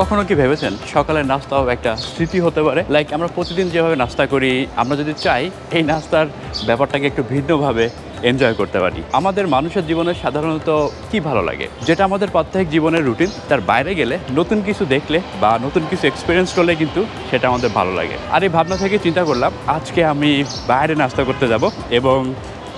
কখনো কি ভেবেছেন সকালের নাস্তাও একটা স্মৃতি হতে পারে? লাইক আমরা প্রতিদিন যেভাবে নাস্তা করি, আমরা যদি চাই এই নাস্তার ব্যাপারটাকে একটু ভিন্নভাবে এনজয় করতে পারি। আমাদের মানুষের জীবনে সাধারণত কি ভালো লাগে? যেটা আমাদের প্রত্যেক জীবনের রুটিন তার বাইরে গেলে নতুন কিছু দেখলে বা নতুন কিছু এক্সপিরিয়েন্স করলে কিন্তু সেটা আমাদের ভালো লাগে। আর এই ভাবনা থেকে চিন্তা করলাম, আজকে আমি বাইরে নাস্তা করতে যাব এবং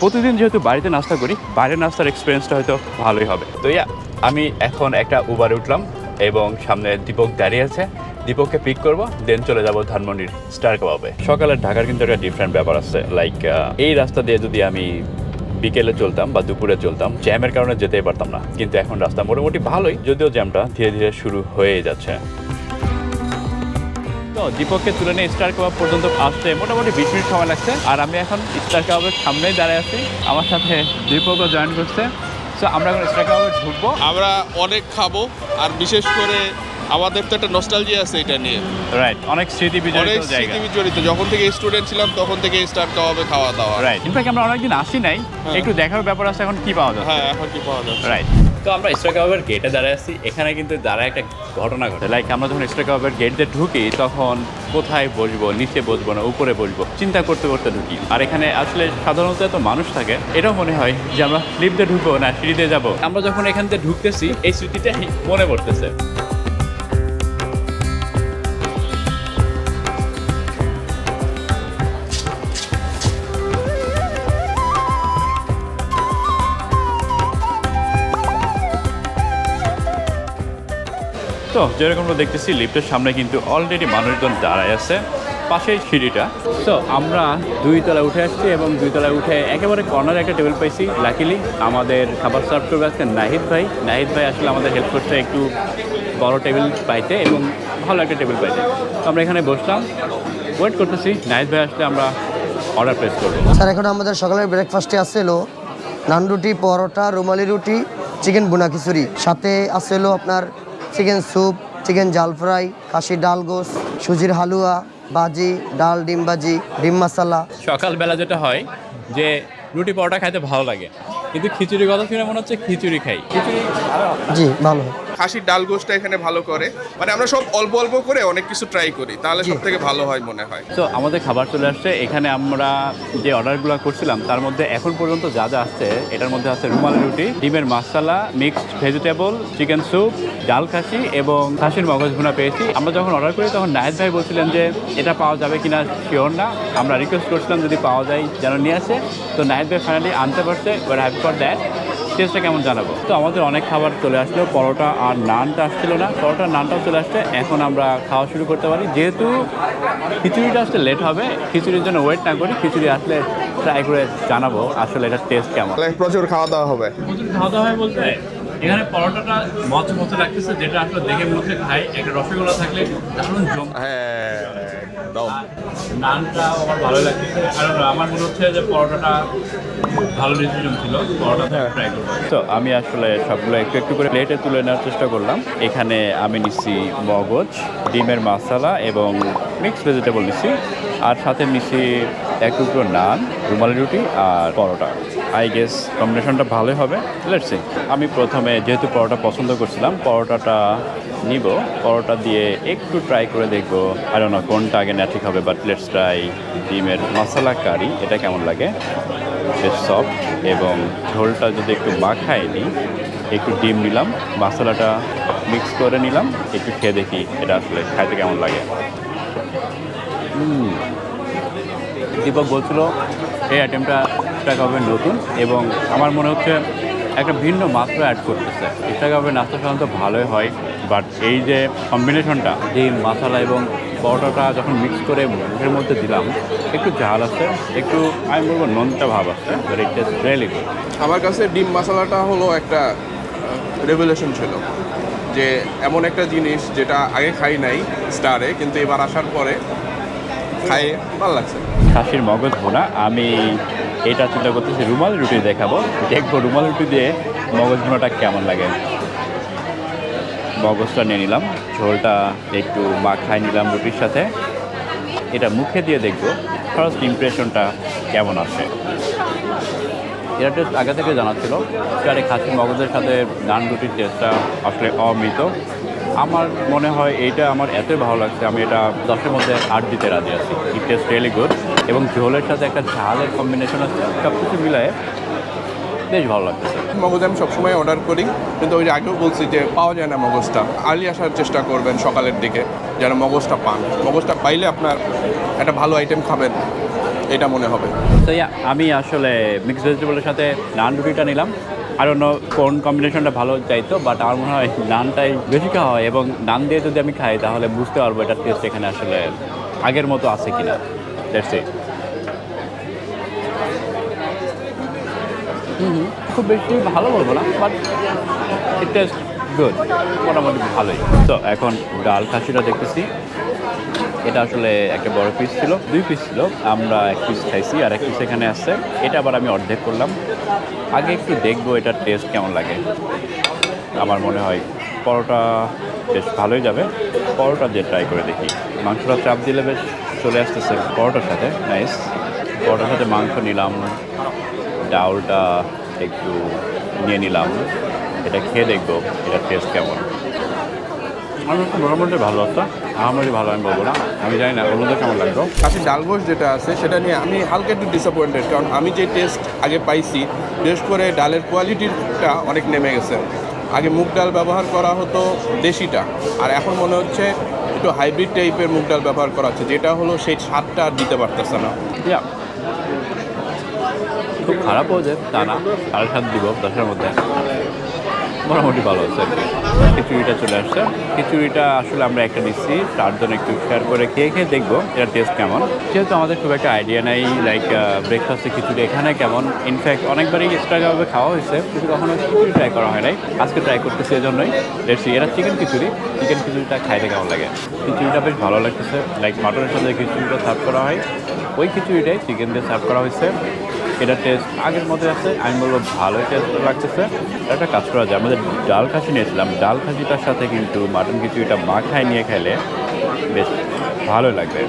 প্রতিদিন যেহেতু বাড়িতে নাস্তা করি বাইরে নাস্তার এক্সপিরিয়েন্সটা হয়তো ভালোই হবে। তো ইয়া আমি এখন একটা উবারে উঠলাম। এবং সামনে দীপক দাঁড়িয়ে আছে। দীপককে পিক করব দেন চলে যাব ধানমন্ডির স্টার কাবাবে সকালের ঢাকার কিন্তু একটা ডিফারেন্ট ব্যাপার আছে। লাইক এই রাস্তা দিয়ে যদি আমি বিকেলে চলতাম বা দুপুরে চলতাম জ্যামের কারণে যেতেই পারতাম না। কিন্তু এখন রাস্তা মোটামুটি ভালোই, যদিও জ্যামটা ধীরে ধীরে শুরু হয়ে যাচ্ছে। তো দীপককে তুলে নিয়ে স্টার কাবাব পর্যন্ত আসতে মোটামুটি বিশ মিনিট সময় লাগছে। আর আমি এখন স্টার কাবাবের সামনেই দাঁড়িয়ে আছি। আমার সাথে দীপকও জয়েন করছে। সো আমরা এখন স্টার ঢুকবো। আমরা অনেক খাব আর বিশেষ করে আমাদের তো একটা নস্টালজিয়া আছে এটা নিয়ে। রাইট অনেক স্মৃতি বিজড়িত জায়গা। স্মৃতি বিজড়িত যখন থেকে স্টুডেন্ট ছিলাম তখন থেকে স্টার্ট কাবাবে খাওয়া দাওয়া। রাইট ইনফ্যাক্ট আমরা অনেকদিন আসি নাই একটু দেখার ব্যাপার আছে এখন কি পাওয়া যাচ্ছে। হ্যাঁ এখন কি পাওয়া যাচ্ছে। রাইট তো আমরা ইস্টার কাবাবের গেটে দাঁড়ায় আছি। এখানে কিন্তু দাঁড়ায় একটা ঘটনা ঘটে। লাইক আমরা যখন ইস্টার কাবাবের গেট দিয়ে ঢুকি, তখন কোথায় বসবো, নিচে বসবো না, উপরে বসবো, চিন্তা করতে করতে ঢুকি। আর এখানে আসলে সাধারণত এত মানুষ থাকে, এটাও মনে হয় যে আমরা লিফ্টে ঢুকবো না, সিঁড়িতে যাব। আমরা যখন এখান থেকে ঢুকতেছি, এই স্মৃতিটাই মনে পড়তেছে। তো, যেরকম আমরা দেখতেছি, লিফটের সামনে কিন্তু অলরেডি মানুষজন দাঁড়ায় আছে পাশেই সিঁড়িটা। তো আমরা দুই তলায় উঠে আসছি এবং দুই তলায় উঠে একেবারে কর্নারে একটা টেবিল পাইছি লাকিলি আমাদের খাবার সার্ভ করবে আজকে নাহিদ ভাই। নাহিদ ভাই আসলে আমাদের হেল্প করছে একটু বড় টেবিল পাইতে এবং ভালো একটা টেবিল পাইতে। তো আমরা এখানে বসলাম। ওয়েট করতেছি, নাহিদ ভাই আসলে আমরা অর্ডার প্লেস করব। স্যার, এখন আমাদের সকালের ব্রেকফাস্টে আছে হলো নান রুটি, পরোটা, রুমালি রুটি চিকেন বুনা খিচুড়ি। সাথে আছে হলো আপনার চিকেন স্যুপ চিকেন জাল ফ্রাই কাশি ডাল গোস সুজির হালুয়া বাজি ডাল ডিম ভাজি ডিম মশালা। সকালবেলা যেটা হয় যে রুটি পরোটা খাইতে ভালো লাগে। কিন্তু খিচুড়ি কথা শুনে মনে হচ্ছে খিচুড়ি খাই। খিচুড়ি জি ভালো। খাসির ডাল গোষ্ঠটা এখানে ভালো করে। মানে আমরা সব অল্প অল্প করে অনেক কিছু ট্রাই করি তাহলে সব থেকে ভালো হয় মনে হয়। তো আমাদের খাবার চলে আসছে। এখানে আমরা যে অর্ডারগুলো করছিলাম তার মধ্যে এখন পর্যন্ত যা যা আসছে এটার মধ্যে আছে রুমালি রুটি ডিমের মশলা মিক্সড ভেজিটেবল চিকেন স্যুপ ডাল খাসি এবং খাসির মগজ ভুনা পেয়েছি। আমরা যখন অর্ডার করি তখন নাহিদ ভাই বলছিলেন যে এটা পাওয়া যাবে কিনা শিওর না। আমরা রিকোয়েস্ট করছিলাম যদি পাওয়া যায় যেন নিয়ে আসে। তো নাহিদ ভাই ফাইনালি আনতে পারছে। ওয়ার হ্যাপি ফর দ্যাট টেস্টটা কেমন জানাব? তো আমাদের অনেক খাবার চলে আসলো পরোটা আর নানটা আসছিল না। পরোটা নানটাও চলে আসছে এখন আমরা খাওয়া শুরু করতে পারি। যেহেতু খিচুড়িটা আসতে লেট হবে খিচুড়ির জন্য ওয়েট না করি খিচুড়ি আসলে ট্রাই করে জানাব আসলে এটার টেস্ট কেমন। প্রচুর খাওয়া দাওয়া হবে। প্রচুর খাওয়া দাওয়া হয় বলতে এখানে পরোটাটা মচ মতো লাগতেছে যেটা আসলে দেখে মুখে খাই একটা রসগোল্লা থাকলে দারুণ জম হ্যাঁ। একদম নানটা আমার ভালো লাগছে। আর আমার মনে হচ্ছে যে পরোটাটা ভালো ডিসিশন ছিল। পরোটাটা ট্রাই করব। তো আমি আসলে সবগুলো একটু একটু করে প্লেটে তুলে নেওয়ার চেষ্টা করলাম। এখানে আমি নিচ্ছি মগজ ডিমের মশলা এবং মিক্সড ভেজিটেবল নিচ্ছি। আর সাথে নিচ্ছি এক টুকরো নান, রুমালি রুটি আর পরোটা। আই গেস কম্বিনেশনটা ভালোই হবে। লেটস সি আমি প্রথমে যেহেতু পরোটা পছন্দ করছিলাম, পরোটাটা নিব। পরোটা দিয়ে একটু ট্রাই করে দেখব। আর না কোনটা আগে ঠিক হবে বাট লেটস ট্রাই ডিমের মশলা কারি এটা কেমন লাগে? বেশ সফট এবং ঝোলটা যদি একটু মাখাই নিই একটু ডিম নিলাম মশলাটা মিক্স করে নিলাম, একটু খেয়ে দেখি এটা আসলে খাইতে কেমন লাগে। হুম। দীপক বলছিল, এই আইটেমটা টাকা হবে নতুন এবং আমার মনে হচ্ছে একটা ভিন্ন মাত্রা অ্যাড করতেছে। এটা হবে নাস্তা সাধারণত ভালোই হয় বাট এই যে কম্বিনেশনটা ডিম মশলা এবং পরোটাটা যখন মিক্স করে মুখের মধ্যে দিলাম, একটু ঝাল আছে, একটু, আমি বলব নোনটা ভাব আছে বাট ইট ইজ গুড আমার কাছে ডিম মশলাটা হলো একটা রেভুলেশন ছিল, যে এমন একটা জিনিস যেটা আগে খাই নাই স্টারে কিন্তু এবার আসার পরে খাই, ভালো লাগছে। খাসির মগজ ভোনা। আমি এটা চিন্তা করতেছি, রুমাল রুটি দেখাবো। দেখব রুমাল রুটি দিয়ে মগজ ভুনাটা কেমন লাগে। মগজটা নিয়ে নিলাম। ঝোলটা একটু মাখায় নিলাম রুটির সাথে। এটা মুখে দিয়ে দেখব। ফার্স্ট ইমপ্রেশনটা কেমন আসে। এটা টেস্ট আগে থেকে জানা ছিল। খাসির মগজের সাথে নান রুটির টেস্টটা আসলে অমৃত। আমার মনে হয় এইটা আমার এতই ভালো লাগছে আমি এটা দশের মধ্যে আট দিতে রাজি আছি। ইট টেস্ট রিয়েলি গুড এবং ঝোলের সাথে একটা ঝালের কম্বিনেশন আছে সব কিছু মিলায় বেশ ভালো লাগছে। মগজ আমি সবসময় অর্ডার করি কিন্তু ওই যে আগেও বলছি যে পাওয়া যায় না মগজটা। আর্লি আসার চেষ্টা করবেন সকালের দিকে যেন মগজটা পান। মগজটা পাইলে আপনার একটা ভালো আইটেম খাবেন এটা মনে হবে। তো আমি আসলে মিক্সড ভেজিটেবলের সাথে নান রুটিটা নিলাম। আর অন্য কোন কম্বিনেশনটা ভালো চাইতো বাট আমার মনে হয় নানটাই বেশি খাওয়া হয় এবং নান দিয়ে যদি আমি খাই তাহলে বুঝতে পারব এটার টেস্ট এখানে আসলে আগের মতো আছে কিনা। দ্যাটস ইট খুব বেশি ভালো বলব না বাট ইট টেস্ট গুড মোটামুটি ভালোই। তো এখন ডাল খাসিটা দেখতেছি। এটা আসলে একটা বড় পিস ছিল। দুই পিস ছিল। আমরা এক পিস খাইছি আর এক পিস এখানে আসছে এটা আবার আমি অর্ধেক করলাম। আগে একটু দেখব এটার টেস্ট কেমন লাগে। আমার মনে হয় পরোটা বেশ ভালোই যাবে। পরোটা দিয়ে ট্রাই করে দেখি। মাংসটা চাপ দিলে বেশ চলে আসতেছে পরোটার সাথে। নাইস পরোটার সাথে মাংস নিলাম। ডাউলটা একটু নিয়ে নিলাম। এটা খেয়ে দেখব এটার টেস্ট কেমন। আমার কাছে মোটামুটি ভালো একটা আমারই ভালো আমি বলব না। আমি জানি না অন্যদের কেমন লাগল? কাশি ডালগোশ যেটা আছে সেটা নিয়ে আমি হালকা একটু ডিসঅ্যাপয়েন্টেড কারণ আমি যে টেস্ট আগে পাইছি বিশেষ করে ডালের কোয়ালিটিটা অনেক নেমে গেছে। আগে মুগ ডাল ব্যবহার করা হতো দেশিটা আর এখন মনে হচ্ছে একটু হাইব্রিড টাইপের মুগ ডাল ব্যবহার করা হচ্ছে যেটা হলো সেই স্বাদটা আর দিতে পারতেছে না। খুব খারাপ হয়েছে তা না সাড়ে সাত দিব দশের মধ্যে। মোটামুটি ভালো কি খিচুড়িটা চলে আসছে। খিচুড়িটা আসলে আমরা একটা নিচ্ছি চারজন একটু শেয়ার করে খেয়ে খেয়ে দেখব, এটার টেস্ট কেমন। যেহেতু আমাদের খুব একটা আইডিয়া নেই লাইক ব্রেকফাস্টে খিচুড়ি এখানে কেমন। ইনফ্যাক্ট অনেকবারই এক্সট্রাভাবে খাওয়া হয়েছে, কিন্তু কখনো খিচুড়ি ট্রাই করা হয় নাই। আজকে ট্রাই করতেছি এই জন্যই দেখছি এরা চিকেন খিচুড়ি। চিকেন খিচুড়িটা খাইতে কেমন লাগে? খিচুড়িটা বেশ ভালো লাগতেছে। লাইক মাটনের সাথে খিচুড়িটা সার্ভ করা হয়। ওই খিচুড়িটাই চিকেন দিয়ে সার্ভ করা হয়েছে। এটা টেস্ট আগের মধ্যে আছে। আমি বলব ভালোই টেস্ট লাগতেছে। একটা কাজ করা যায়। আমাদের ডাল খাসি নিয়েছিলাম। ডাল খাসিটার সাথে কিন্তু মাটন খিচুড়িটা মাখায় নিয়ে খেলে বেশ ভালো লাগবে।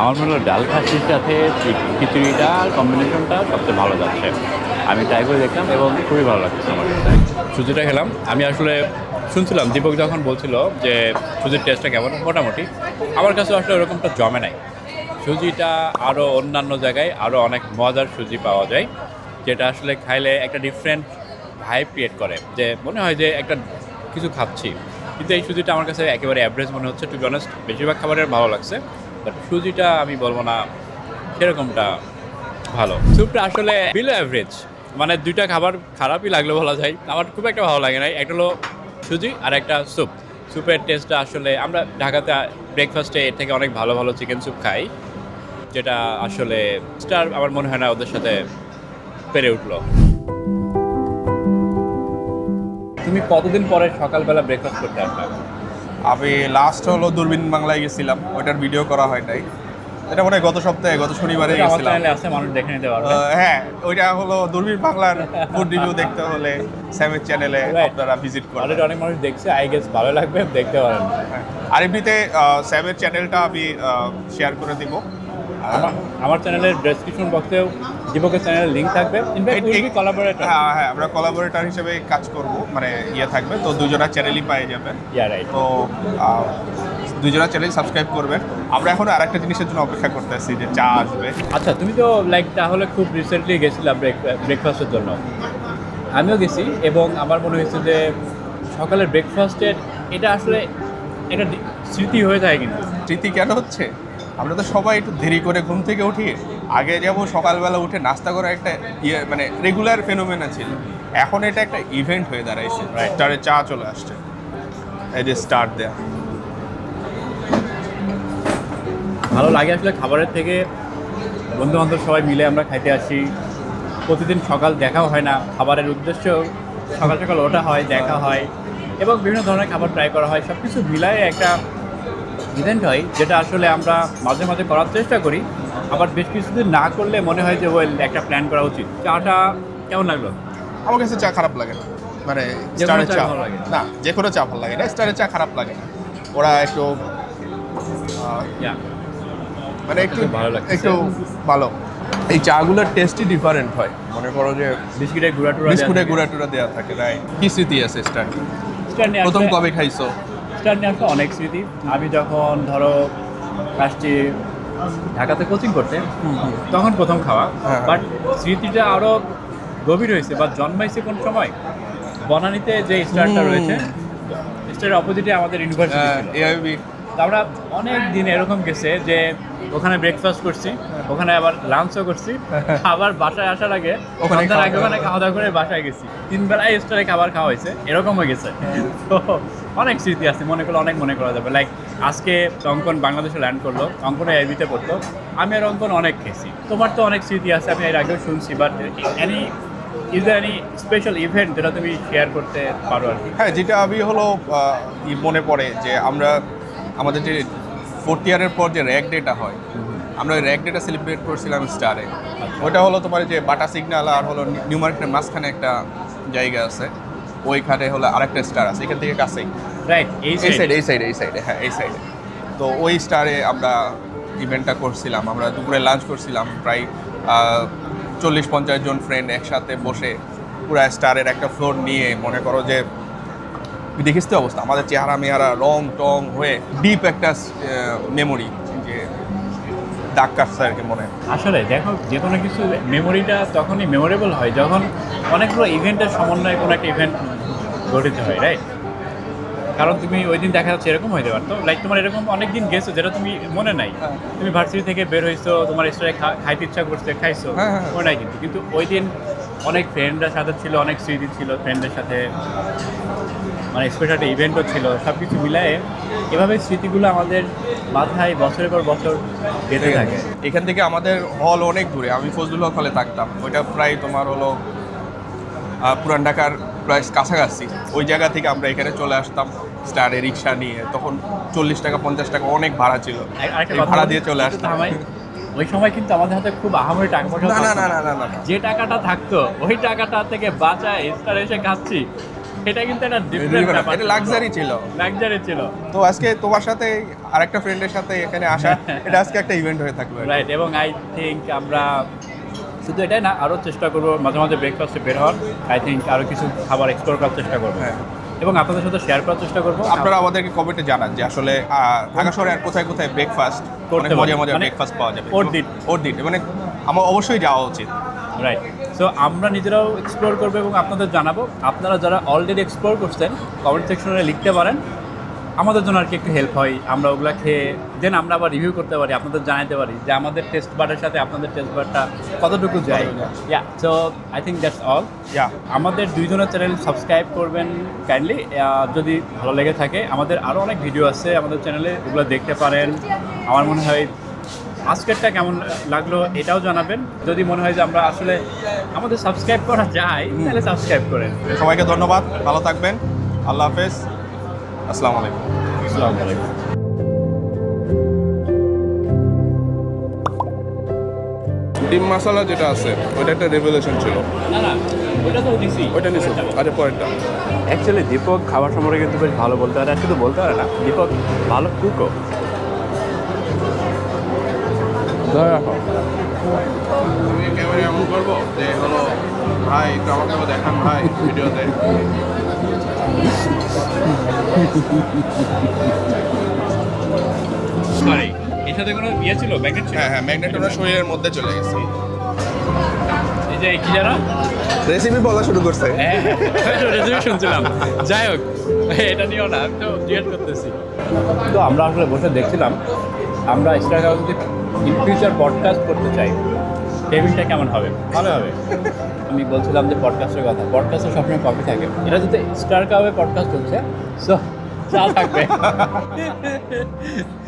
আমার মনে হলো ডাল খাসির সাথে খিচুড়িটা কম্বিনেশনটা সবচেয়ে ভালো যাচ্ছে। আমি ট্রাই করে দেখলাম এবং খুবই ভালো লাগছে আমার সুজিটা খেলাম। আমি আসলে শুনছিলাম, দীপক যখন বলছিল যে সুজির টেস্টটা কেমন? মোটামুটি। আমার কাছে আসলে ওরকমটা জমে নাই। সুজিটা আরও অন্যান্য জায়গায় আরও অনেক মজার সুজি পাওয়া যায়, যেটা আসলে খাইলে একটা ডিফারেন্ট ভাইব ক্রিয়েট করে, যে মনে হয় যে একটা কিছু খাচ্ছি। কিন্তু এই সুজিটা আমার কাছে একেবারে অ্যাভারেজ মনে হচ্ছে টু বি অনেস্ট বেশিরভাগ খাবারের ভালো লাগছে বাট সুজিটা আমি বলব না, সেরকমটা ভালো। স্যুপটা আসলে বিলো অ্যাভারেজ মানে দুইটা খাবার খারাপই লাগল বলা যায়, আমার খুব একটা ভালো লাগে নাই। একটা হলো সুজি আর একটা স্যুপ স্যুপের টেস্টটা আসলে আমরা ঢাকাতে ব্রেকফাস্টে এর থেকে অনেক ভালো ভালো চিকেন স্যুপ খাই। যেটা আসলে স্টার আমার মনে হয় না ওদের সাথে পেরে উঠল। তুমি কতদিন পরে সকালবেলা ব্রেকফাস্ট করতে আসলে? আমি লাস্ট হলো দূরবীন বাংলায় গেছিলাম ওইটার ভিডিও করা হয় নাই। এটা মনে হয় গত সপ্তাহে গত শনিবারে গেছিলাম। আছে মানুষ দেখে নিতে পারবে। হ্যাঁ ওইটা হলো দূরবীন বাংলার ফুড রিভিউ দেখতে হলে স্যামের চ্যানেলে. আপনারা ভিজিট করেন অলরেডি অনেক মানুষ দেখছে আই গেস ভালো লাগবে দেখতে পারেন। আর এমনিতে স্যামের চ্যানেলটা আমি শেয়ার করে দিব। আমার চ্যানেলের ডেসক্রিপশন বক্সেও দীপকের চ্যানেলের লিঙ্ক থাকবে। ইনফ্যাক্ট উইল বি কোলাবোরেটর হ্যাঁ হ্যাঁ আমরা কোলাবোরেটর হিসেবে কাজ করব মানে ইয়ে থাকবে। তো দুজনের চ্যানেলই পেয়ে যাবেন ইয়া রাইট তো আহ, দুজনের চ্যানেল সাবস্ক্রাইব করবেন। আমরা এখন আরেকটা জিনিসের জন্য অপেক্ষা করতেছি যে চা আসবে। আচ্ছা তুমি তো লাইক তাহলে খুব রিসেন্টলি গেছিলাম ব্রেকফাস্টের জন্য। আমিও গেছি এবং আমার মনে হয়েছে যে সকালের ব্রেকফাস্টের এটা আসলে একটা স্মৃতি হয়ে যায় কিন্তু স্মৃতি কেন হচ্ছে? আমরা তো সবাই একটু দেরি করে ঘুম থেকে উঠি। আগে যেমন সকালবেলা উঠে নাস্তা করা একটা ইয়ে মানে রেগুলার ফেনোমেনা ছিল। এখন এটা একটা ইভেন্ট হয়ে দাঁড়াইছে। Right. স্টারে চা চলে আসছে। এই যে স্টার্ট দেয়া। ভালো লাগে আসলে খাবারের থেকে। বন্ধু বান্ধব সবাই মিলে আমরা খাইতে আসি। প্রতিদিন সকাল দেখাও হয় না। খাবারের উদ্দেশ্য সকাল সকাল ওঠা হয় দেখা হয়। এবং বিভিন্ন ধরনের খাবার ট্রাই করা হয়। সব কিছু মিলায় একটা ইভেন্ট হয় যেটা আসলে আমরা মাঝে মাঝে করার চেষ্টা করি আবার বেশ কিছুদিন না করলে মনে হয় যে ওয়েল একটা প্ল্যান করা উচিত। চাটা কেমন লাগল? আমার কাছে চা খারাপ লাগে। না মানে স্টারের চা লাগে? না যে কোনো চা ভালো লাগে না স্টারের চা খারাপ লাগে। না ওরা একটু মানে একটু ভালো লাগতেছে। একটু ভালো। এই চাগুলোর টেস্টই ডিফারেন্ট হয়। মনে করো যে বিস্কিটের গুঁড়া টুড়া বিস্কুটে গুঁড়া টুড়া দেওয়া থাকে রাই কি স্মৃতি আছে স্টার? প্রথম কবে খাইছো? স্টার নিয়ে আসলে অনেক স্মৃতি। আমি যখন ধরো আসছি ঢাকাতে কোচিং করতে তখন প্রথম খাওয়া। হ্যাঁ। বাট স্মৃতিটা আরও গভীর হয়েছে বা জন্মাইছে কোন সময়? বনানীতে যে স্টারটা রয়েছে স্টারের অপোজিটে আমাদের ইউনিভার্সিটি আমরা অনেক দিন এরকম গেছে যে ওখানে ব্রেকফাস্ট করছি ওখানে আবার লাঞ্চও করছি আবার বাসায় আসার আগে ওখানে সন্ধ্যার আগে ওখানে খাওয়া দাওয়া করে বাসায় গেছি। তিন বেলায় স্টোরে খাবার খাওয়া হয়েছে এরকম হয়ে। গেছে তো অনেক স্মৃতি আছে মনে করলে অনেক মনে করা যাবে। লাইক আজকে অঙ্কন বাংলাদেশে ল্যান্ড করল অঙ্কনে এবিতে পড়তো। আমি আর অঙ্কন অনেক খেয়েছি। তোমার তো অনেক স্মৃতি আছে আমি এর আগেও শুনছি but any is there any special event যেটা তুমি শেয়ার করতে পারো আর কি? হ্যাঁ যেটা আমি হলো মনে পড়ে যে আমরা আমাদের যে ফোর্থ ইয়ারের পর যে র্যাক ডেটা হয় আমরা ওই র্যাক ডেটা সেলিব্রেট করছিলাম স্টারে ওটা হলো তোমার যে বাটা সিগনাল আর হলো নিউ মার্কেটের মাঝখানে একটা জায়গা আছে ওইখানে হলো আরেকটা স্টার আছে এখান থেকে কাছেই। রাইট এই। সাইডে এই সাইডে এই সাইডে হ্যাঁ এই সাইডে তো ওই স্টারে আমরা ইভেন্টটা করছিলাম আমরা দুপুরে লাঞ্চ করছিলাম প্রায় চল্লিশ পঞ্চাশ জন ফ্রেন্ড একসাথে বসে পুরা স্টারের একটা ফ্লোর নিয়ে মনে করো যে দেখিস তো অবস্থা। আমাদের চেহারা মেহারা রং টং হয়ে ডিপ একটা মেমোরি যে দাগ কাটছে আর কি মনে। আসলে দেখো যে কোনো কিছু মেমোরিটা তখনই মেমোরেবল হয় যখন অনেকগুলো ইভেন্টের সমন্বয়ে কোনো একটা ইভেন্ট গঠিত হয় রাইট কারণ তুমি ওই দিন দেখা যাচ্ছে এরকম হইতে পারতো। লাইক তোমার এরকম অনেক দিন গেছো যেটা তুমি মনে নাই। হ্যাঁ। তুমি ভার্সিটি থেকে বের হইছো তোমার স্টোরে খাইতে ইচ্ছা করছে খাইছো হ্যাঁ, হ্যাঁ। মনে নাই কিন্তু। কিন্তু ওই দিন অনেক ফ্রেন্ডরা সাথে ছিল অনেক স্মৃতি ছিল ফ্রেন্ডদের সাথে মানে স্পেশাল একটা ইভেন্টও ছিল সব কিছু মিলায়ে এভাবে স্মৃতিগুলো আমাদের মাথায় বছরের পর বছর গেঁথে থাকে। এখান থেকে আমাদের হল অনেক দূরে আমি ফজলুল হক হলে থাকতাম ওইটা প্রায় তোমার হলো পুরান ঢাকার প্রায় কাছাকাছি। ওই জায়গা থেকে আমরা এখানে চলে আসতাম স্টারে রিক্সা নিয়ে তখন চল্লিশ টাকা পঞ্চাশ টাকা অনেক ভাড়া ছিল। ভাড়া দিয়ে চলে আসতাম। ওই সময় কিন্তু আমাদের হাতে খুব আহামরি টাকা পয়সা না না না না। না যে টাকাটা থাকতো ওই টাকাটা থেকে বাঁচায় স্টার এসে খাচ্ছি। এটা কিন্তু একটা ডিফারেন্ট ব্যাপার এটা লাক্সারি ছিল। লাক্সারি ছিল। তো আজকে তোমার সাথে আরেকটা ফ্রেন্ডের সাথে এখানে আসা এটা আজকে একটা ইভেন্ট হয়ে কি। রাইট এবং আই থিংক আমরা শুধু এটাই না আরও চেষ্টা করব মাঝে মাঝে ব্রেকফাস্টে বের হওয়ার। আই থিঙ্ক আরও কিছু খাবার এক্সপ্লোর করার চেষ্টা করব। হ্যাঁ। এবং আপনাদের সাথে শেয়ার করার চেষ্টা করব। আপনারা আমাদেরকে কমেন্টে জানান যে আসলে ঢাকা শহরে আর কোথায় কোথায় ব্রেকফাস্ট করতে অনেক মজা। মজা মানে ব্রেকফাস্ট পাওয়া যাবে। ওর দিন। ওর দিন মানে আমার অবশ্যই যাওয়া উচিত। রাইট সো আমরা নিজেরাও এক্সপ্লোর করব এবং আপনাদের জানাব। আপনারা যারা অলরেডি এক্সপ্লোর করছেন কমেন্ট সেকশনে লিখতে পারেন। আমাদের জন্য আর কি একটু হেল্প হয়। আমরা ওগুলা খেয়ে দেন আমরা আবার রিভিউ করতে পারি আপনাদের জানাতে পারি যে আমাদের টেস্ট বারের সাথে আপনাদের টেস্ট বারটা কতটুকু যায়। Yeah so I think that's all yeah আমাদের দুইজনের চ্যানেল সাবস্ক্রাইব করবেন কাইন্ডলি যদি ভালো লেগে থাকে। আমাদের আরও অনেক ভিডিও আছে আমাদের চ্যানেলে ওগুলো দেখতে পারেন। আমার মনে হয় আজকেরটা কেমন লাগল এটাও জানাবেন। যদি মনে হয় যে আমরা আসলে আমাদের সাবস্ক্রাইব করা যায় তাহলে সাবস্ক্রাইব করেন। সবাইকে ধন্যবাদ ভালো থাকবেন। আল্লাহ হাফেজ। আসসালামু আলাইকুম। আসসালামু আলাইকুম। ডিম মশলা যেটা আছে ওইটা একটা রেভলিউশন ছিল। না না ওইটা তো নিছো আচ্ছা পরেরটা। অ্যাকচুয়ালি দীপক খাবার সম্পর্কে কিন্তু বেশ ভালো বলতে পারে। আর শুধু বলতে পারে না দীপক ভালো কুকও আমি ক্যামেরা এমন করব যে হলো ভাই একটু আমাকে দেখান ভাই ভিডিওতে। সরি এর সাথে কোনো ইয়ে ছিল? ব্যাকেট ছিল? হ্যাঁ হ্যাঁ ম্যাগনেট ওনার শরীরের মধ্যে চলে গেছে। এই যে কি জানো? রেসিপি বলা শুরু করছে। হ্যাঁ রেজিমি শুনছিলাম। যাই হোক এটা নিয়েও না আমি তো জিজ্ঞেস করতেছি। তো আমরা আসলে বসে দেখছিলাম আমরা স্টার যদি ইন ফিউচার পডকাস্ট করতে চাই টেবিলটা কেমন হবে? ভালো হবে। আমি বলছিলাম যে পডকাস্টের কথা। পডকাস্টের সবসময় কপি থাকে। এটা যদি স্টার কাপে পডকাস্ট চলছে সো চা থাকবে।